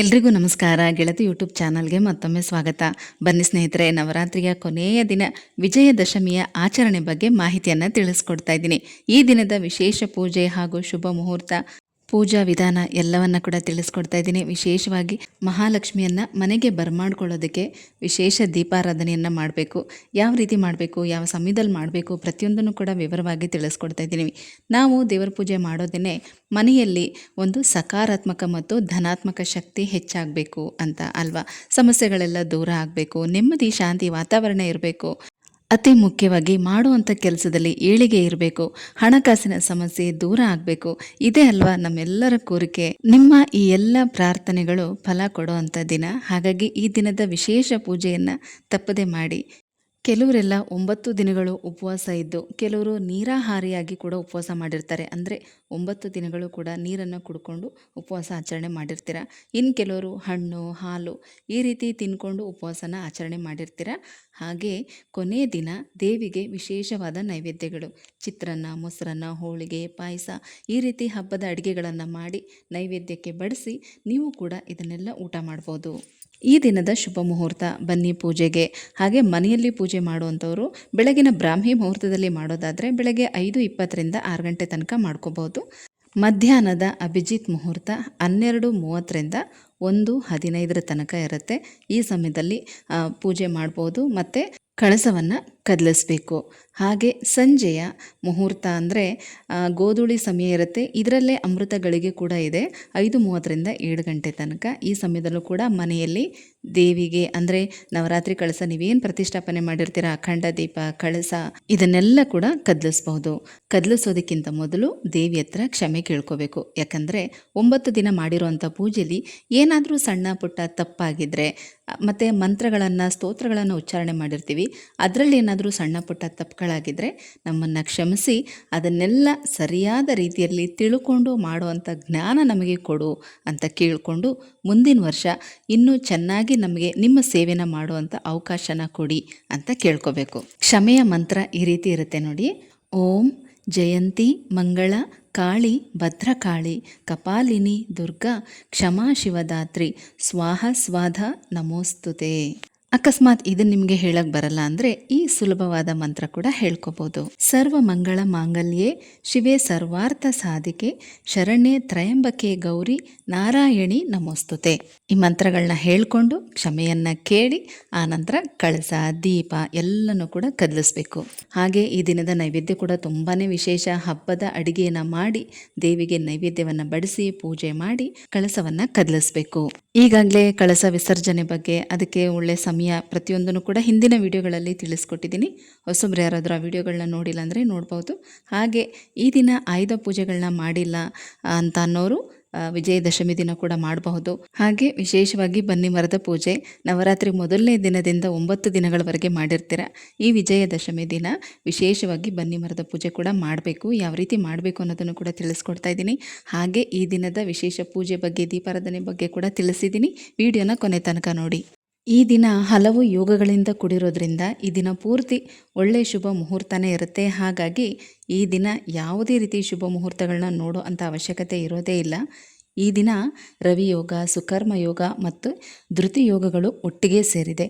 ಎಲ್ರಿಗೂ ನಮಸ್ಕಾರ. ಗೆಳತಿ ಯೂಟ್ಯೂಬ್ ಚಾನಲ್ಗೆ ಮತ್ತೊಮ್ಮೆ ಸ್ವಾಗತ. ಬನ್ನಿ ಸ್ನೇಹಿತರೆ, ನವರಾತ್ರಿಯ ಕೊನೆಯ ದಿನ ವಿಜಯದಶಮಿಯ ಆಚರಣೆ ಬಗ್ಗೆ ಮಾಹಿತಿಯನ್ನು ತಿಳಿಸ್ಕೊಡ್ತಾ ಇದ್ದೀನಿ. ಈ ದಿನದ ವಿಶೇಷ ಪೂಜೆ ಹಾಗೂ ಶುಭ ಮುಹೂರ್ತ ಪೂಜಾ ವಿಧಾನ ಎಲ್ಲವನ್ನ ಕೂಡ ತಿಳಿಸ್ಕೊಡ್ತಾ ಇದ್ದೀನಿ. ವಿಶೇಷವಾಗಿ ಮಹಾಲಕ್ಷ್ಮಿಯನ್ನು ಮನೆಗೆ ಬರಮಾಡ್ಕೊಳ್ಳೋದಕ್ಕೆ ವಿಶೇಷ ದೀಪಾರಾಧನೆಯನ್ನು ಮಾಡಬೇಕು. ಯಾವ ರೀತಿ ಮಾಡಬೇಕು, ಯಾವ ಸಮಯದಲ್ಲಿ ಮಾಡಬೇಕು ಪ್ರತಿಯೊಂದನ್ನು ಕೂಡ ವಿವರವಾಗಿ ತಿಳಿಸ್ಕೊಡ್ತಾ ಇದ್ದೀನಿ. ನಾವು ದೇವರ ಪೂಜೆ ಮಾಡೋದೇ ಮನೆಯಲ್ಲಿ ಒಂದು ಸಕಾರಾತ್ಮಕ ಮತ್ತು ಧನಾತ್ಮಕ ಶಕ್ತಿ ಹೆಚ್ಚಾಗಬೇಕು ಅಂತ ಅಲ್ವಾ? ಸಮಸ್ಯೆಗಳೆಲ್ಲ ದೂರ ಆಗಬೇಕು, ನೆಮ್ಮದಿ, ಶಾಂತಿ ವಾತಾವರಣ ಇರಬೇಕು. ಅತಿ ಮುಖ್ಯವಾಗಿ ಮಾಡುವಂಥ ಕೆಲಸದಲ್ಲಿ ಏಳಿಗೆ ಇರಬೇಕು. ಹಣಕಾಸಿನ ಸಮಸ್ಯೆ ದೂರ ಆಗಬೇಕು. ಇದೇ ಅಲ್ವಾ ನಮ್ಮೆಲ್ಲರ ಕೋರಿಕೆ. ನಿಮ್ಮ ಈ ಎಲ್ಲ ಪ್ರಾರ್ಥನೆಗಳು ಫಲ ಕೊಡುವಂಥ ದಿನ. ಹಾಗಾಗಿ ಈ ದಿನದ ವಿಶೇಷ ಪೂಜೆಯನ್ನು ತಪ್ಪದೆ ಮಾಡಿ. ಕೆಲವರೆಲ್ಲ ಒಂಬತ್ತು ದಿನಗಳು ಉಪವಾಸ ಇದ್ದು, ಕೆಲವರು ನೀರಾಹಾರಿಯಾಗಿ ಕೂಡ ಉಪವಾಸ ಮಾಡಿರ್ತಾರೆ. ಅಂದರೆ ಒಂಬತ್ತು ದಿನಗಳು ಕೂಡ ನೀರನ್ನು ಕುಡ್ಕೊಂಡು ಉಪವಾಸ ಆಚರಣೆ ಮಾಡಿರ್ತೀರ? ಇನ್ನು ಕೆಲವರು ಹಣ್ಣು, ಹಾಲು ಈ ರೀತಿ ತಿನ್ಕೊಂಡು ಉಪವಾಸನ ಆಚರಣೆ ಮಾಡಿರ್ತೀರ? ಹಾಗೆ ಕೊನೆಯ ದಿನ ದೇವಿಗೆ ವಿಶೇಷವಾದ ನೈವೇದ್ಯಗಳು. ಚಿತ್ರಾನ್ನ, ಮೊಸರನ್ನ, ಹೋಳಿಗೆ, ಪಾಯಸ ಈ ರೀತಿ ಹಬ್ಬದ ಅಡುಗೆಗಳನ್ನು ಮಾಡಿ ನೈವೇದ್ಯಕ್ಕೆ ಬಡಿಸಿ ನೀವು ಕೂಡ ಇದನ್ನೆಲ್ಲ ಊಟ ಮಾಡ್ಬೋದು. ಈ ದಿನದ ಶುಭ ಮುಹೂರ್ತ ಬನ್ನಿ ಪೂಜೆಗೆ. ಹಾಗೆ ಮನೆಯಲ್ಲಿ ಪೂಜೆ ಮಾಡುವಂಥವರು ಬೆಳಗಿನ ಬ್ರಾಹ್ಮಿ ಮುಹೂರ್ತದಲ್ಲಿ ಮಾಡೋದಾದರೆ ಬೆಳಗ್ಗೆ ಐದು ಇಪ್ಪತ್ತರಿಂದ ಆರು ಗಂಟೆ ತನಕ ಮಾಡ್ಕೋಬೋದು. ಮಧ್ಯಾಹ್ನದ ಅಭಿಜಿತ್ ಮುಹೂರ್ತ ಹನ್ನೆರಡು ಮೂವತ್ತರಿಂದ ಒಂದು ಹದಿನೈದರ ತನಕ ಇರುತ್ತೆ. ಈ ಸಮಯದಲ್ಲಿ ಪೂಜೆ ಮಾಡ್ಬೋದು, ಮತ್ತು ಕಳಸವನ್ನು ಕದಲಿಸ್ಬೇಕು. ಹಾಗೆ ಸಂಜೆಯ ಮುಹೂರ್ತ ಅಂದರೆ ಗೋಧೂಳಿ ಸಮಯ ಇರುತ್ತೆ. ಇದರಲ್ಲೇ ಅಮೃತ ಗಳಿಗೆ ಕೂಡ ಇದೆ. ಐದು ಮೂವತ್ತರಿಂದ ಏಳು ಗಂಟೆ ತನಕ ಈ ಸಮಯದಲ್ಲೂ ಕೂಡ ಮನೆಯಲ್ಲಿ ದೇವಿಗೆ ಅಂದರೆ ನವರಾತ್ರಿ ಕಳಸ ನೀವೇನು ಪ್ರತಿಷ್ಠಾಪನೆ ಮಾಡಿರ್ತೀರ, ಅಖಂಡ ದೀಪ, ಕಳಸ ಇದನ್ನೆಲ್ಲ ಕೂಡ ಕದಲಿಸ್ಬಹುದು. ಕದಲಿಸೋದಕ್ಕಿಂತ ಮೊದಲು ದೇವಿ ಹತ್ರ ಕ್ಷಮೆ ಕೇಳ್ಕೋಬೇಕು. ಯಾಕಂದರೆ ಒಂಬತ್ತು ದಿನ ಮಾಡಿರುವಂಥ ಪೂಜೆಯಲ್ಲಿ ಏನಾದರೂ ಸಣ್ಣ ಪುಟ್ಟ ತಪ್ಪಾಗಿದ್ದರೆ ಮತ್ತು ಮಂತ್ರಗಳನ್ನು, ಸ್ತೋತ್ರಗಳನ್ನು ಉಚ್ಚಾರಣೆ ಮಾಡಿರ್ತೀವಿ, ಅದರಲ್ಲಿ ಏನಾದರೂ ಸಣ್ಣ ಪುಟ್ಟ ತಪ್ಪುಗಳಾಗಿದ್ದರೆ ನಮ್ಮನ್ನು ಕ್ಷಮಿಸಿ ಅದನ್ನೆಲ್ಲ ಸರಿಯಾದ ರೀತಿಯಲ್ಲಿ ತಿಳ್ಕೊಂಡು ಮಾಡುವಂಥ ಜ್ಞಾನ ನಮಗೆ ಕೊಡು ಅಂತ ಕೇಳಿಕೊಂಡು ಮುಂದಿನ ವರ್ಷ ಇನ್ನೂ ಚೆನ್ನಾಗಿ ನಮಗೆ ನಿಮ್ಮ ಸೇವೆನ ಮಾಡುವಂಥ ಅವಕಾಶನ ಕೊಡಿ ಅಂತ ಕೇಳ್ಕೋಬೇಕು. ಕ್ಷಮೆಯ ಮಂತ್ರ ಈ ರೀತಿ ಇರುತ್ತೆ ನೋಡಿ. ಓಂ ಜಯಂತಿ ಮಂಗಳ ಕಾಳಿ ಭದ್ರಕಾಳಿ ಕಪಾಲಿನಿ ದುರ್ಗಾ ಕ್ಷಮಾ ಶಿವದಾತ್ರಿ ಸ್ವಾಹ ಸ್ವಾಧ ನಮೋಸ್ತುತೆ. ಅಕಸ್ಮಾತ್ ಇದು ನಿಮಗೆ ಹೇಳಕ್ ಬರಲ್ಲ ಅಂದ್ರೆ ಈ ಸುಲಭವಾದ ಮಂತ್ರ ಕೂಡ ಹೇಳ್ಕೋಬಹುದು ಸರ್ವ ಮಂಗಳ ಮಾಂಗಲ್ಯೆ ಶಿವೆ ಸರ್ವಾರ್ಥ ಸಾಧಿಕೆ ಶರಣ್ಯೆ ತ್ರಯಂಬಕೆ ಗೌರಿ ನಾರಾಯಣಿ ನಮೋಸ್ತುತೆ. ಈ ಮಂತ್ರಗಳನ್ನ ಹೇಳ್ಕೊಂಡು ಕ್ಷಮೆಯನ್ನ ಕೇಳಿ ಆ ನಂತರ ಕಳಸ, ದೀಪ ಎಲ್ಲನೂ ಕೂಡ ಕದಲಿಸ್ಬೇಕು. ಹಾಗೆ ಈ ದಿನದ ನೈವೇದ್ಯ ಕೂಡ ತುಂಬಾನೇ ವಿಶೇಷ. ಹಬ್ಬದ ಅಡಿಗೆಯನ್ನ ಮಾಡಿ, ದೇವಿಗೆ ನೈವೇದ್ಯವನ್ನ ಬಡಿಸಿ, ಪೂಜೆ ಮಾಡಿ ಕಳಸವನ್ನ ಕದಲಿಸ್ಬೇಕು. ಈಗಾಗಲೇ ಕಳಸ ವಿಸರ್ಜನೆ ಬಗ್ಗೆ ಅದಕ್ಕೆ ಒಳ್ಳೆ ಪ್ರತಿಯೊಂದನ್ನು ಕೂಡ ಹಿಂದಿನ ವಿಡಿಯೋಗಳಲ್ಲಿ ತಿಳಿಸ್ಕೊಟ್ಟಿದ್ದೀನಿ. ಹೊಸಬ್ರು ಯಾರಾದರೂ ಆ ವಿಡಿಯೋಗಳನ್ನ ನೋಡಿಲ್ಲ ಅಂದರೆ ನೋಡ್ಬೋದು. ಹಾಗೆ ಈ ದಿನ ಆಯುಧ ಪೂಜೆಗಳನ್ನ ಮಾಡಿಲ್ಲ ಅಂತ ಅನ್ನೋರು ವಿಜಯದಶಮಿ ದಿನ ಕೂಡ ಮಾಡಬಹುದು. ಹಾಗೆ ವಿಶೇಷವಾಗಿ ಬನ್ನಿ ಮರದ ಪೂಜೆ. ನವರಾತ್ರಿ ಮೊದಲನೇ ದಿನದಿಂದ ಒಂಬತ್ತು ದಿನಗಳವರೆಗೆ ಮಾಡಿರ್ತೀರ. ಈ ವಿಜಯದಶಮಿ ದಿನ ವಿಶೇಷವಾಗಿ ಬನ್ನಿ ಮರದ ಪೂಜೆ ಕೂಡ ಮಾಡಬೇಕು. ಯಾವ ರೀತಿ ಮಾಡಬೇಕು ಅನ್ನೋದನ್ನು ಕೂಡ ತಿಳಿಸ್ಕೊಡ್ತಾ ಇದ್ದೀನಿ. ಹಾಗೆ ಈ ದಿನದ ವಿಶೇಷ ಪೂಜೆ ಬಗ್ಗೆ, ದೀಪಾರಾಧನೆ ಬಗ್ಗೆ ಕೂಡ ತಿಳಿಸಿದ್ದೀನಿ. ವಿಡಿಯೋನ ಕೊನೆ ತನಕ ನೋಡಿ. ಈ ದಿನ ಹಲವು ಯೋಗಗಳಿಂದ ಕೂಡಿರೋದ್ರಿಂದ ಈ ದಿನ ಪೂರ್ತಿ ಒಳ್ಳೆಯ ಶುಭ ಮುಹೂರ್ತನೇ ಇರುತ್ತೆ. ಹಾಗಾಗಿ ಈ ದಿನ ಯಾವುದೇ ರೀತಿ ಶುಭ ಮುಹೂರ್ತಗಳನ್ನ ನೋಡೋ ಅಂಥ ಅವಶ್ಯಕತೆ ಇರೋದೇ ಇಲ್ಲ. ಈ ದಿನ ರವಿ ಯೋಗ ಸುಕರ್ಮ ಯೋಗ ಮತ್ತು ಧೃತಿ ಯೋಗಗಳು ಒಟ್ಟಿಗೆ ಸೇರಿದೆ.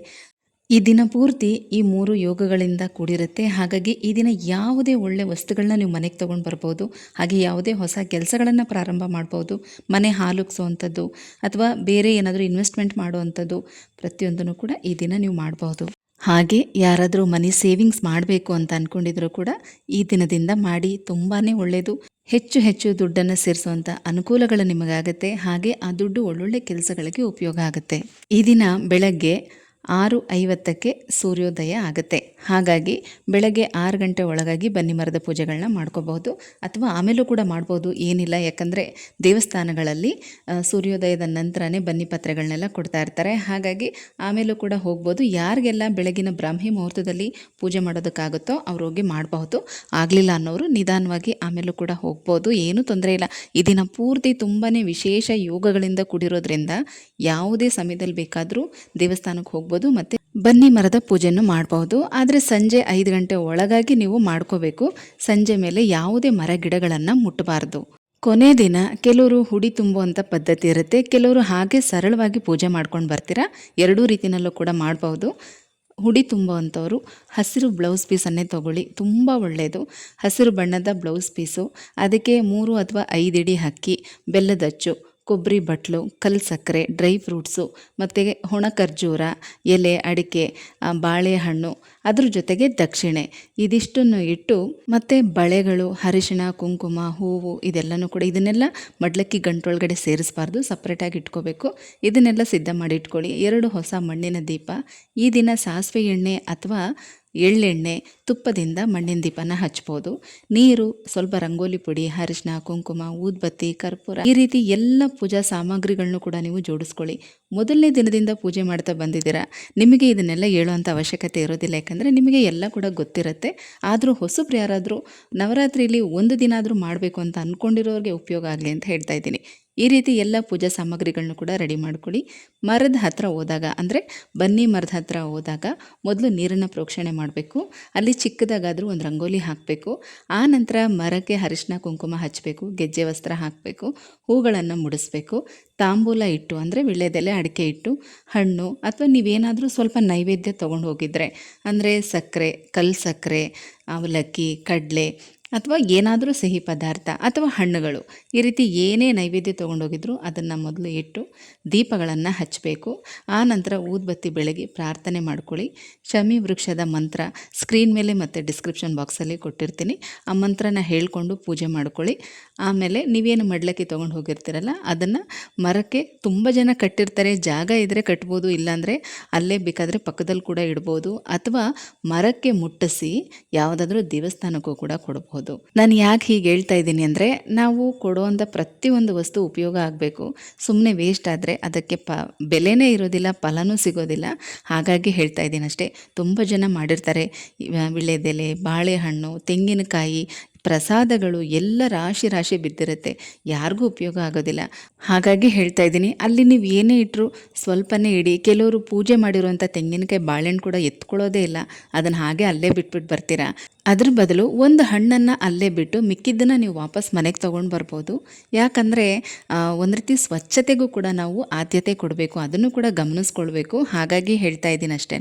ಈ ದಿನ ಪೂರ್ತಿ ಈ ಮೂರು ಯೋಗಗಳಿಂದ ಕೂಡಿರುತ್ತೆ. ಹಾಗಾಗಿ ಈ ದಿನ ಯಾವುದೇ ಒಳ್ಳೆ ವಸ್ತುಗಳನ್ನ ನೀವು ಮನೆಗೆ ತೊಗೊಂಡು ಬರ್ಬೋದು. ಹಾಗೆ ಯಾವುದೇ ಹೊಸ ಕೆಲಸಗಳನ್ನು ಪ್ರಾರಂಭ ಮಾಡ್ಬೋದು. ಮನೆ ಹಾಲುಗ್ಸೋವಂಥದ್ದು ಅಥವಾ ಬೇರೆ ಏನಾದರೂ ಇನ್ವೆಸ್ಟ್ಮೆಂಟ್ ಮಾಡುವಂಥದ್ದು ಪ್ರತಿಯೊಂದನ್ನು ಕೂಡ ಈ ದಿನ ನೀವು ಮಾಡ್ಬೋದು. ಹಾಗೆ ಯಾರಾದರೂ ಮನಿ ಸೇವಿಂಗ್ಸ್ ಮಾಡಬೇಕು ಅಂತ ಅಂದ್ಕೊಂಡಿದ್ರು ಕೂಡ ಈ ದಿನದಿಂದ ಮಾಡಿ ತುಂಬಾ ಒಳ್ಳೆಯದು ಹೆಚ್ಚು ಹೆಚ್ಚು ದುಡ್ಡನ್ನು ಸೇರಿಸುವಂಥ ಅನುಕೂಲಗಳು ನಿಮಗಾಗುತ್ತೆ. ಹಾಗೆ ಆ ದುಡ್ಡು ಒಳ್ಳೊಳ್ಳೆ ಕೆಲಸಗಳಿಗೆ ಉಪಯೋಗ ಆಗುತ್ತೆ. ಈ ದಿನ ಬೆಳಗ್ಗೆ ಆರು ಐವತ್ತಕ್ಕೆ ಸೂರ್ಯೋದಯ ಆಗುತ್ತೆ. ಹಾಗಾಗಿ ಬೆಳಗ್ಗೆ ಆರು ಗಂಟೆ ಒಳಗಾಗಿ ಬನ್ನಿ ಮರದ ಪೂಜೆಗಳನ್ನ ಮಾಡ್ಕೋಬಹುದು ಅಥವಾ ಆಮೇಲೂ ಕೂಡ ಮಾಡ್ಬೋದು, ಏನಿಲ್ಲ. ಯಾಕಂದರೆ ದೇವಸ್ಥಾನಗಳಲ್ಲಿ ಸೂರ್ಯೋದಯದ ನಂತರನೇ ಬನ್ನಿ ಪತ್ರೆಗಳನ್ನೆಲ್ಲ ಕೊಡ್ತಾ ಇರ್ತಾರೆ. ಹಾಗಾಗಿ ಆಮೇಲೂ ಕೂಡ ಹೋಗ್ಬೋದು. ಯಾರಿಗೆಲ್ಲ ಬೆಳಗಿನ ಬ್ರಾಹ್ಮಿ ಮುಹೂರ್ತದಲ್ಲಿ ಪೂಜೆ ಮಾಡೋದಕ್ಕಾಗುತ್ತೋ ಅವ್ರು ಹೋಗಿ ಮಾಡಬಹುದು. ಆಗಲಿಲ್ಲ ಅನ್ನೋರು ನಿಧಾನವಾಗಿ ಆಮೇಲೂ ಕೂಡ ಹೋಗ್ಬೋದು. ಏನೂ ತೊಂದರೆ ಇಲ್ಲ. ಈ ದಿನ ಪೂರ್ತಿ ತುಂಬಾ ವಿಶೇಷ ಯೋಗಗಳಿಂದ ಕೂಡಿರೋದ್ರಿಂದ ಯಾವುದೇ ಸಮಯದಲ್ಲಿ ಬೇಕಾದರೂ ದೇವಸ್ಥಾನಕ್ಕೆ ಹೋಗ್ಬೋದು ಮತ್ತು ಬನ್ನಿ ಮರದ ಪೂಜೆಯನ್ನು ಮಾಡಬಹುದು. ಆದರೆ ಸಂಜೆ ಐದು ಗಂಟೆ ಒಳಗಾಗಿ ನೀವು ಮಾಡ್ಕೋಬೇಕು. ಸಂಜೆ ಮೇಲೆ ಯಾವುದೇ ಮರ ಗಿಡಗಳನ್ನು ಮುಟ್ಟಬಾರ್ದು. ಕೊನೆ ದಿನ ಕೆಲವರು ಹುಡಿ ತುಂಬುವಂಥ ಪದ್ಧತಿ ಇರುತ್ತೆ. ಕೆಲವರು ಹಾಗೆ ಸರಳವಾಗಿ ಪೂಜೆ ಮಾಡ್ಕೊಂಡು ಬರ್ತೀರಾ? ಎರಡೂ ರೀತಿನಲ್ಲೂ ಕೂಡ ಮಾಡ್ಬೋದು. ಹುಡಿ ತುಂಬುವಂಥವ್ರು ಹಸಿರು ಬ್ಲೌಸ್ ಪೀಸನ್ನೇ ತಗೊಳ್ಳಿ. ತುಂಬ ಒಳ್ಳೆಯದು ಹಸಿರು ಬಣ್ಣದ ಬ್ಲೌಸ್ ಪೀಸು. ಅದಕ್ಕೆ ಮೂರು ಅಥವಾ ಐದು ಇಡಿ ಅಕ್ಕಿ ಬೆಲ್ಲದಚ್ಚು ಕೊಬ್ಬರಿ ಬಟ್ಲು ಕಲ್ ಸಕ್ಕರೆ, ಡ್ರೈ ಫ್ರೂಟ್ಸು, ಮತ್ತು ಒಣ ಖರ್ಜೂರ, ಎಲೆ, ಅಡಿಕೆ ಬಾಳೆಹಣ್ಣು, ಅದ್ರ ಜೊತೆಗೆ ದಕ್ಷಿಣೆ. ಇದಿಷ್ಟನ್ನು ಇಟ್ಟು ಮತ್ತು ಬಳೆಗಳು, ಅರಿಶಿಣ, ಕುಂಕುಮ, ಹೂವು ಇದೆಲ್ಲನೂ ಕೂಡ ಇದನ್ನೆಲ್ಲ ಮಡ್ಲಕ್ಕಿ ಗಂಟೊಳಗಡೆ ಸೇರಿಸಬಾರ್ದು ಸಪ್ರೇಟಾಗಿ ಇಟ್ಕೋಬೇಕು. ಇದನ್ನೆಲ್ಲ ಸಿದ್ಧ ಮಾಡಿ ಇಟ್ಕೊಳ್ಳಿ. ಎರಡು ಹೊಸ ಮಣ್ಣಿನ ದೀಪ, ಈ ದಿನ ಸಾಸಿವೆ ಎಣ್ಣೆ ಅಥವಾ ಎಳ್ಳೆಣ್ಣೆ, ತುಪ್ಪದಿಂದ ಮಣ್ಣಿನ ದೀಪನ ಹಚ್ಬೋದು. ನೀರು, ಸ್ವಲ್ಪ ರಂಗೋಲಿ ಪುಡಿ ಅರಿಶಿನ ಕುಂಕುಮ, ಊದ್ಬತ್ತಿ, ಕರ್ಪೂರ, ಈ ರೀತಿ ಎಲ್ಲ ಪೂಜಾ ಸಾಮಗ್ರಿಗಳನ್ನು ಕೂಡ ನೀವು ಜೋಡಿಸ್ಕೊಳ್ಳಿ. ಮೊದಲನೇ ದಿನದಿಂದ ಪೂಜೆ ಮಾಡ್ತಾ ಬಂದಿದ್ದೀರಾ? ನಿಮಗೆ ಇದನ್ನೆಲ್ಲ ಹೇಳುವಂಥ ಅವಶ್ಯಕತೆ ಇರೋದಿಲ್ಲ, ಯಾಕಂದರೆ ನಿಮಗೆ ಎಲ್ಲ ಕೂಡ ಗೊತ್ತಿರುತ್ತೆ. ಆದರೂ ಹೊಸಬ್ರು ಯಾರಾದರೂ ನವರಾತ್ರಿಯಲ್ಲಿ ಒಂದು ದಿನ ಆದರೂ ಮಾಡಬೇಕು ಅಂತ ಅಂದ್ಕೊಂಡಿರೋರಿಗೆ ಉಪಯೋಗ ಆಗಲಿ ಅಂತ ಹೇಳ್ತಾ ಇದ್ದೀನಿ. ಈ ರೀತಿ ಎಲ್ಲ ಪೂಜಾ ಸಾಮಗ್ರಿಗಳನ್ನು ಕೂಡ ರೆಡಿ ಮಾಡ್ಕೊಳ್ಳಿ. ಮರದ ಹತ್ತಿರ ಹೋದಾಗ, ಅಂದರೆ ಬನ್ನಿ ಮರದ ಹತ್ತಿರ ಹೋದಾಗ ಮೊದಲು ನೀರನ್ನು ಪ್ರೋಕ್ಷಣೆ ಮಾಡಬೇಕು. ಅಲ್ಲಿ ಚಿಕ್ಕದಾಗಾದರೂ ಒಂದು ರಂಗೋಲಿ ಹಾಕಬೇಕು. ಆ ನಂತರ ಮರಕ್ಕೆ ಅರಿಶಿನ ಕುಂಕುಮ ಹಚ್ಚಬೇಕು ಗೆಜ್ಜೆ ವಸ್ತ್ರ ಹಾಕಬೇಕು, ಹೂಗಳನ್ನು ಮುಡಿಸ್ಬೇಕು. ತಾಂಬೂಲ ಇಟ್ಟು, ಅಂದರೆ ವಿಳ್ಯದೆಲೆ ಅಡಿಕೆ ಇಟ್ಟು, ಹಣ್ಣು ಅಥವಾ ನೀವೇನಾದರೂ ಸ್ವಲ್ಪ ನೈವೇದ್ಯ ತೊಗೊಂಡು ಹೋಗಿದ್ರೆ, ಅಂದರೆ ಸಕ್ಕರೆ, ಕಲ್ಲು ಸಕ್ಕರೆ, ಅವಲಕ್ಕಿ, ಕಡಲೆ ಅಥವಾ ಏನಾದರೂ ಸಿಹಿ ಪದಾರ್ಥ ಅಥವಾ ಹಣ್ಣುಗಳು, ಈ ರೀತಿ ಏನೇ ನೈವೇದ್ಯ ತೊಗೊಂಡೋಗಿದ್ರು ಅದನ್ನು ಮೊದಲು ಇಟ್ಟು ದೀಪಗಳನ್ನು ಹಚ್ಚಬೇಕು ಆ ನಂತರ ಊದ್ಬತ್ತಿ ಬೆಳಗ್ಗೆ ಪ್ರಾರ್ಥನೆ ಮಾಡ್ಕೊಳ್ಳಿ. ಶಮಿ ವೃಕ್ಷದ ಮಂತ್ರ ಸ್ಕ್ರೀನ್ ಮೇಲೆ ಮತ್ತು ಡಿಸ್ಕ್ರಿಪ್ಷನ್ ಬಾಕ್ಸಲ್ಲಿ ಕೊಟ್ಟಿರ್ತೀನಿ. ಆ ಮಂತ್ರನ ಹೇಳಿಕೊಂಡು ಪೂಜೆ ಮಾಡ್ಕೊಳ್ಳಿ. ಆಮೇಲೆ ನೀವೇನು ಮಡ್ಲಕ್ಕಿ ತೊಗೊಂಡು ಹೋಗಿರ್ತೀರಲ್ಲ, ಅದನ್ನು ಮರಕ್ಕೆ ತುಂಬ ಜನ ಕಟ್ಟಿರ್ತಾರೆ, ಜಾಗ ಇದ್ದರೆ ಕಟ್ಬೋದು, ಇಲ್ಲಾಂದರೆ ಅಲ್ಲೇ ಬೇಕಾದರೆ ಪಕ್ಕದಲ್ಲಿ ಕೂಡ ಇಡ್ಬೋದು, ಅಥವಾ ಮರಕ್ಕೆ ಮುಟ್ಟಿಸಿ ಯಾವುದಾದ್ರೂ ದೇವಸ್ಥಾನಕ್ಕೂ ಕೂಡ ಕೊಡ್ಬೋದು. ನಾನು ಯಾಕೆ ಹೀಗೆ ಹೇಳ್ತಾ ಇದ್ದೀನಿ ಅಂದರೆ, ನಾವು ಕೊಡುವಂಥ ಪ್ರತಿಯೊಂದು ವಸ್ತು ಉಪಯೋಗ ಆಗಬೇಕು. ಸುಮ್ಮನೆ ವೇಸ್ಟ್ ಆದರೆ ಅದಕ್ಕೆ ಪ, ಬೆಲೆನೇ ಇರೋದಿಲ್ಲ, ಫಲನೂ ಸಿಗೋದಿಲ್ಲ. ಹಾಗಾಗಿ ಹೇಳ್ತಾ ಇದ್ದೀನಿ ಅಷ್ಟೇ. ತುಂಬ ಜನ ಮಾಡಿರ್ತಾರೆ. ವಿಳೆದೆಲೆ ಬಾಳೆಹಣ್ಣು, ತೆಂಗಿನಕಾಯಿ ಪ್ರಸಾದಗಳು ಎಲ್ಲ ರಾಶಿ ರಾಶಿ ಬಿದ್ದಿರುತ್ತೆ. ಯಾರಿಗೂ ಉಪಯೋಗ ಆಗೋದಿಲ್ಲ. ಹಾಗಾಗಿ ಹೇಳ್ತಾ ಇದ್ದೀನಿ, ಅಲ್ಲಿ ನೀವು ಏನೇ ಇಟ್ಟರು ಸ್ವಲ್ಪನೇ ಇಡಿ. ಕೆಲವರು ಪೂಜೆ ಮಾಡಿರುವಂಥ ತೆಂಗಿನಕಾಯಿ ಬಾಳೆಹಣ್ಣು ಕೂಡ ಎತ್ಕೊಳ್ಳೋದೇ ಇಲ್ಲ. ಅದನ್ನು ಹಾಗೆ ಅಲ್ಲೇ ಬಿಟ್ಬಿಟ್ಟು ಬರ್ತೀರಾ? ಅದ್ರ ಬದಲು ಒಂದು ಹಣ್ಣನ್ನು ಅಲ್ಲೇ ಬಿಟ್ಟು ಮಿಕ್ಕಿದ್ದನ್ನು ನೀವು ವಾಪಸ್ ಮನೆಗೆ ತೊಗೊಂಡು ಬರ್ಬೋದು. ಯಾಕಂದರೆ ಒಂದು ರೀತಿ ಸ್ವಚ್ಛತೆಗೂ ಕೂಡ ನಾವು ಆದ್ಯತೆ ಕೊಡಬೇಕು. ಅದನ್ನು ಕೂಡ ಗಮನಿಸ್ಕೊಳ್ಬೇಕು. ಹಾಗಾಗಿ ಹೇಳ್ತಾ ಇದ್ದೀನಿ ಅಷ್ಟೇ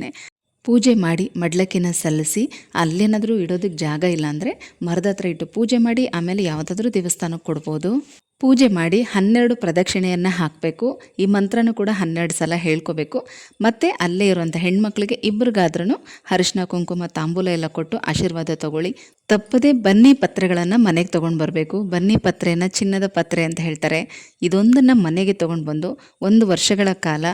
ಪೂಜೆ ಮಾಡಿ ಮಡ್ಲಕ್ಕಿನ ಸಲ್ಲಿಸಿ ಅಲ್ಲೇನಾದರೂ ಇಡೋದಕ್ಕೆ ಜಾಗ ಇಲ್ಲ ಅಂದರೆ ಮರದ ಹತ್ರ ಇಟ್ಟು ಪೂಜೆ ಮಾಡಿ ಆಮೇಲೆ ಯಾವುದಾದ್ರೂ ದೇವಸ್ಥಾನಕ್ಕೆ ಕೊಡ್ಬೋದು. ಪೂಜೆ ಮಾಡಿ ಹನ್ನೆರಡು ಪ್ರದಕ್ಷಿಣೆಯನ್ನು ಹಾಕಬೇಕು. ಈ ಮಂತ್ರನೂ ಕೂಡ ಹನ್ನೆರಡು ಸಲ ಹೇಳ್ಕೋಬೇಕು. ಮತ್ತು ಅಲ್ಲೇ ಇರುವಂಥ ಹೆಣ್ಮಕ್ಳಿಗೆ ಇಬ್ಬರಿಗಾದ್ರೂ ಅರಿಶಿನ, ಕುಂಕುಮ, ತಾಂಬೂಲ ಎಲ್ಲ ಕೊಟ್ಟು ಆಶೀರ್ವಾದ ತಗೊಳ್ಳಿ. ತಪ್ಪದೇ ಬನ್ನಿ ಪತ್ರೆಗಳನ್ನು ಮನೆಗೆ ತೊಗೊಂಡು ಬರಬೇಕು. ಬನ್ನಿ ಪತ್ರೆನ ಚಿನ್ನದ ಪತ್ರೆ ಅಂತ ಹೇಳ್ತಾರೆ. ಇದೊಂದನ್ನು ಮನೆಗೆ ತೊಗೊಂಡು ಬಂದು ಒಂದು ವರ್ಷಗಳ ಕಾಲ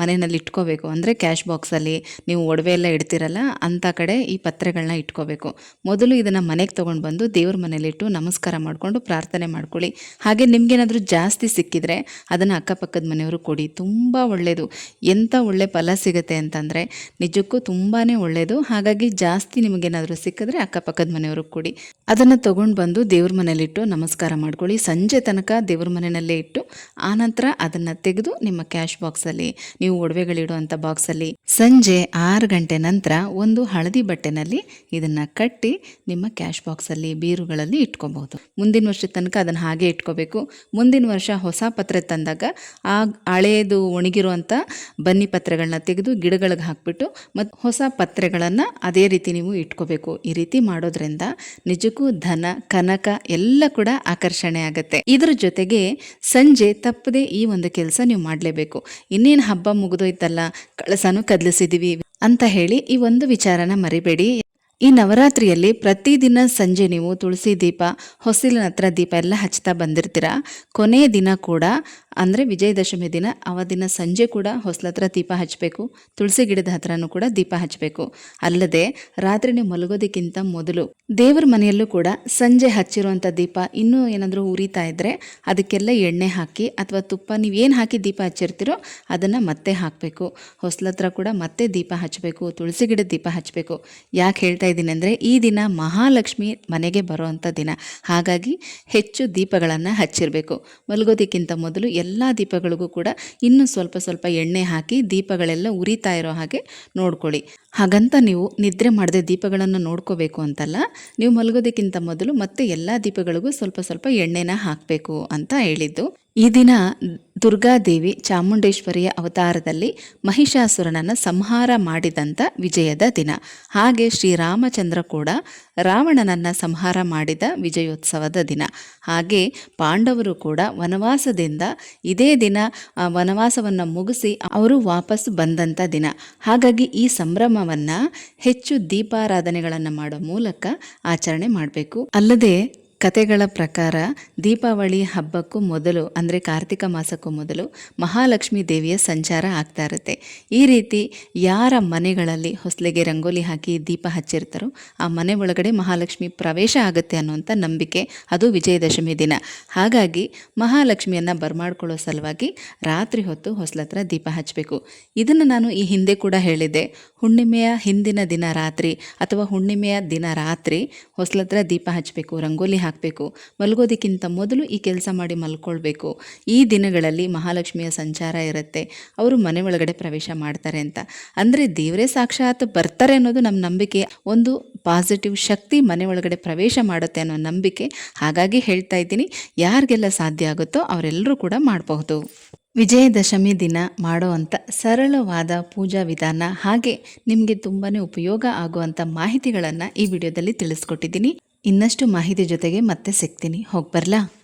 ಮನೆಯಲ್ಲಿ ಇಟ್ಕೋಬೇಕು. ಅಂದರೆ ಕ್ಯಾಶ್ ಬಾಕ್ಸಲ್ಲಿ ನೀವು ಒಡವೆ ಎಲ್ಲ ಇಡ್ತೀರಲ್ಲ ಅಂಥ ಕಡೆ ಈ ಪತ್ರೆಗಳನ್ನ ಇಟ್ಕೋಬೇಕು. ಮೊದಲು ಇದನ್ನು ಮನೆಗೆ ತೊಗೊಂಡು ಬಂದು ದೇವ್ರ ಮನೇಲಿಟ್ಟು ನಮಸ್ಕಾರ ಮಾಡಿಕೊಂಡು ಪ್ರಾರ್ಥನೆ ಮಾಡ್ಕೊಳ್ಳಿ. ಹಾಗೆ ನಿಮಗೇನಾದರೂ ಜಾಸ್ತಿ ಸಿಕ್ಕಿದರೆ ಅದನ್ನು ಅಕ್ಕಪಕ್ಕದ ಮನೆಯವರು ಕೊಡಿ. ತುಂಬ ಒಳ್ಳೆಯದು ಎಂಥ ಒಳ್ಳೆ ಫಲ ಸಿಗುತ್ತೆ ಅಂತಂದರೆ ನಿಜಕ್ಕೂ ತುಂಬಾ ಒಳ್ಳೆಯದು ಹಾಗಾಗಿ ಜಾಸ್ತಿ ನಿಮಗೇನಾದರೂ ಸಿಕ್ಕಿದ್ರೆ ಅಕ್ಕಪಕ್ಕದ ಮನೆಯವರು ಕೊಡಿ. ಅದನ್ನು ತೊಗೊಂಡು ಬಂದು ದೇವ್ರ ಮನೇಲಿಟ್ಟು ನಮಸ್ಕಾರ ಮಾಡ್ಕೊಳ್ಳಿ. ಸಂಜೆ ತನಕ ದೇವ್ರ ಮನೆಯಲ್ಲೇ ಇಟ್ಟು ಆನಂತರ ಅದನ್ನು ತೆಗೆದು ನಿಮ್ಮ ಕ್ಯಾಶ್ ಬಾಕ್ಸಲ್ಲಿ, ನೀವು ಒಡವೆಗಳಿಡುವಂಥ ಬಾಕ್ಸಲ್ಲಿ ಸಂಜೆ ಆರು ಗಂಟೆ ನಂತರ ಒಂದು ಹಳದಿ ಬಟ್ಟೆನಲ್ಲಿ ಇದನ್ನು ಕಟ್ಟಿ ನಿಮ್ಮ ಕ್ಯಾಶ್ ಬಾಕ್ಸಲ್ಲಿ, ಬೀರುಗಳಲ್ಲಿ ಇಟ್ಕೊಬಹುದು. ಮುಂದಿನ ವರ್ಷದ ತನಕ ಅದನ್ನು ಹಾಗೆ ಇಟ್ಕೋಬೇಕು ಮುಂದಿನ ವರ್ಷ ಹೊಸ ಪತ್ರೆ ತಂದಾಗ ಆ ಹಳೆಯದು ಒಣಗಿರುವಂಥ ಬನ್ನಿ ಪತ್ರೆಗಳನ್ನ ತೆಗೆದು ಗಿಡಗಳಿಗೆ ಹಾಕ್ಬಿಟ್ಟು ಮತ್ತು ಹೊಸ ಪತ್ರೆಗಳನ್ನು ಅದೇ ರೀತಿ ನೀವು ಇಟ್ಕೋಬೇಕು. ಈ ರೀತಿ ಮಾಡೋದ್ರಿಂದ ನಿಜಕ್ಕೂ ಧನ, ಕನಕ ಎಲ್ಲ ಕೂಡ ಆಕರ್ಷಣೆ ಆಗುತ್ತೆ. ಇದ್ರ ಜೊತೆಗೆ ಸಂಜೆ ತಪ್ಪದೆ ಈ ಒಂದು ಕೆಲಸ ನೀವು ಮಾಡಲೇಬೇಕು. ಇನ್ನೇನು ಹಬ್ಬ ಮುಗಿದೋಯ್ತಲ್ಲ, ಕಳಸನೂ ಕದಲಿಸಿದೀವಿ ಅಂತ ಹೇಳಿ ಈ ಒಂದು ವಿಚಾರನ ಮರಿಬೇಡಿ. ಈ ನವರಾತ್ರಿಯಲ್ಲಿ ಪ್ರತಿದಿನ ಸಂಜೆ ನೀವು ತುಳಸಿ ದೀಪ, ಹೊಸಿಲಿನ ಹತ್ರ ದೀಪ ಎಲ್ಲ ಹಚ್ತಾ ಬಂದಿರ್ತೀರ? ಕೊನೆಯ ದಿನ ಕೂಡ, ಅಂದರೆ ವಿಜಯದಶಮಿ ದಿನ ಅವತ್ತಿನ ಸಂಜೆ ಕೂಡ ಹೊಸಲ ಹತ್ರ ದೀಪ ಹಚ್ಚಬೇಕು, ತುಳಸಿ ಗಿಡದ ಹತ್ರನೂ ಕೂಡ ದೀಪ ಹಚ್ಚಬೇಕು. ಅಲ್ಲದೆ, ರಾತ್ರಿ ನೀವು ಮಲಗೋದಕ್ಕಿಂತ ಮೊದಲು ದೇವರ ಮನೆಯಲ್ಲೂ ಕೂಡ ಸಂಜೆ ಹಚ್ಚಿರುವಂಥ ದೀಪ ಇನ್ನೂ ಏನಾದರೂ ಉರಿತಾ ಇದ್ದರೆ ಅದಕ್ಕೆಲ್ಲ ಎಣ್ಣೆ ಹಾಕಿ ಅಥವಾ ತುಪ್ಪ, ನೀವು ಏನು ಹಾಕಿ ದೀಪ ಹಚ್ಚಿರ್ತೀರೋ ಅದನ್ನು ಮತ್ತೆ ಹಾಕಬೇಕು. ಹೊಸಲ ಕೂಡ ಮತ್ತೆ ದೀಪ ಹಚ್ಚಬೇಕು, ತುಳಸಿ ಗಿಡದ ದೀಪ ಹಚ್ಚಬೇಕು. ಯಾಕೆ ಹೇಳ್ತಾ ಇದ್ದೀನಿ ಅಂದರೆ ಈ ದಿನ ಮಹಾಲಕ್ಷ್ಮಿ ಮನೆಗೆ ಬರುವಂಥ ದಿನ. ಹಾಗಾಗಿ ಹೆಚ್ಚು ದೀಪಗಳನ್ನು ಹಚ್ಚಿರಬೇಕು. ಮಲಗೋದಕ್ಕಿಂತ ಮೊದಲು ಎಲ್ಲ ದೀಪಗಳಿಗೂ ಕೂಡ ಇನ್ನೂ ಸ್ವಲ್ಪ ಸ್ವಲ್ಪ ಎಣ್ಣೆ ಹಾಕಿ ದೀಪಗಳೆಲ್ಲ ಉರಿತಾ ಇರೋ ಹಾಗೆ ನೋಡ್ಕೊಳ್ಳಿ. ಹಾಗಂತ ನೀವು ನಿದ್ರೆ ಮಾಡದೆ ದೀಪಗಳನ್ನು ನೋಡ್ಕೋಬೇಕು ಅಂತಲ್ಲ, ನೀವು ಮಲಗೋದಕ್ಕಿಂತ ಮೊದಲು ಮತ್ತೆ ಎಲ್ಲ ದೀಪಗಳಿಗೂ ಸ್ವಲ್ಪ ಸ್ವಲ್ಪ ಎಣ್ಣೆನ ಹಾಕಬೇಕು ಅಂತ ಹೇಳಿದ್ದು. ಈ ದಿನ ದುರ್ಗಾದೇವಿ ಚಾಮುಂಡೇಶ್ವರಿಯ ಅವತಾರದಲ್ಲಿ ಮಹಿಷಾಸುರನನ್ನು ಸಂಹಾರ ಮಾಡಿದಂಥ ವಿಜಯದ ದಿನ. ಹಾಗೆ ಶ್ರೀರಾಮಚಂದ್ರ ಕೂಡ ರಾವಣನನ್ನು ಸಂಹಾರ ಮಾಡಿದ ವಿಜಯೋತ್ಸವದ ದಿನ. ಹಾಗೆ ಪಾಂಡವರು ಕೂಡ ವನವಾಸದಿಂದ ಇದೇ ದಿನ ವನವಾಸವನ್ನು ಮುಗಿಸಿ ಅವರು ವಾಪಸ್ಸು ಬಂದಂಥ ದಿನ. ಹಾಗಾಗಿ ಈ ಸಂಭ್ರಮವನ್ನು ಹೆಚ್ಚು ದೀಪಾರಾಧನೆಗಳನ್ನು ಮಾಡೋ ಮೂಲಕ ಆಚರಣೆ ಮಾಡಬೇಕು. ಅಲ್ಲದೆ ಕತೆಗಳ ಪ್ರಕಾರ ದೀಪಾವಳಿ ಹಬ್ಬಕ್ಕೂ ಮೊದಲು, ಅಂದರೆ ಕಾರ್ತಿಕ ಮಾಸಕ್ಕೂ ಮೊದಲು ಮಹಾಲಕ್ಷ್ಮಿ ದೇವಿಯ ಸಂಚಾರ ಆಗ್ತಾ ಇರುತ್ತೆ. ಈ ರೀತಿ ಯಾರ ಮನೆಗಳಲ್ಲಿ ಹೊಸಲಿಗೆ ರಂಗೋಲಿ ಹಾಕಿ ದೀಪ ಹಚ್ಚಿರ್ತಾರೋ ಆ ಮನೆ ಒಳಗಡೆ ಮಹಾಲಕ್ಷ್ಮಿ ಪ್ರವೇಶ ಆಗುತ್ತೆ ಅನ್ನುವಂಥ ನಂಬಿಕೆ ಅದು ವಿಜಯದಶಮಿ ದಿನ. ಹಾಗಾಗಿ ಮಹಾಲಕ್ಷ್ಮಿಯನ್ನು ಬರ್ಮಾಡ್ಕೊಳ್ಳೋ ಸಲುವಾಗಿ ರಾತ್ರಿ ಹೊತ್ತು ಹೊಸಲತ್ರ ದೀಪ ಹಚ್ಚಬೇಕು ಇದನ್ನು ನಾನು ಈ ಹಿಂದೆ ಕೂಡ ಹೇಳಿದ್ದೆ. ಹುಣ್ಣಿಮೆಯ ಹಿಂದಿನ ದಿನ ರಾತ್ರಿ ಅಥವಾ ಹುಣ್ಣಿಮೆಯ ದಿನ ರಾತ್ರಿ ಹೊಸಲತ್ರ ದೀಪ ಹಚ್ಚಬೇಕು ರಂಗೋಲಿ ಹಾಕಬೇಕು. ಮಲಗೋದಕ್ಕಿಂತ ಮೊದಲು ಈ ಕೆಲಸ ಮಾಡಿ ಮಲ್ಕೊಳ್ಬೇಕು. ಈ ದಿನಗಳಲ್ಲಿ ಮಹಾಲಕ್ಷ್ಮಿಯ ಸಂಚಾರ ಇರುತ್ತೆ. ಅವರು ಮನೆ ಒಳಗಡೆ ಪ್ರವೇಶ ಮಾಡ್ತಾರೆ ಅಂತ. ಅಂದರೆ ದೇವರೇ ಸಾಕ್ಷಾತ್ ಬರ್ತಾರೆ ಅನ್ನೋದು ನಮ್ಮ ನಂಬಿಕೆ. ಒಂದು ಪಾಸಿಟಿವ್ ಶಕ್ತಿ ಮನೆ ಒಳಗಡೆ ಪ್ರವೇಶ ಮಾಡುತ್ತೆ ಅನ್ನೋ ನಂಬಿಕೆ. ಹಾಗಾಗಿ ಹೇಳ್ತಾ ಇದ್ದೀನಿ, ಯಾರಿಗೆಲ್ಲ ಸಾಧ್ಯ ಆಗುತ್ತೋ ಅವರೆಲ್ಲರೂ ಕೂಡ ಮಾಡಬಹುದು. ವಿಜಯದಶಮಿ ದಿನ ಮಾಡುವಂಥ ಸರಳವಾದ ಪೂಜಾ ವಿಧಾನ, ಹಾಗೆ ನಿಮಗೆ ತುಂಬಾ ಉಪಯೋಗ ಆಗುವಂಥ ಮಾಹಿತಿಗಳನ್ನು ಈ ವಿಡಿಯೋದಲ್ಲಿ ತಿಳಿಸ್ಕೊಟ್ಟಿದ್ದೀನಿ. ಇನ್ನಷ್ಟು ಮಾಹಿತಿ ಜೊತೆಗೆ ಮತ್ತೆ ಸಿಗ್ತೀನಿ. ಹೋಗಿ ಬರಲಾ?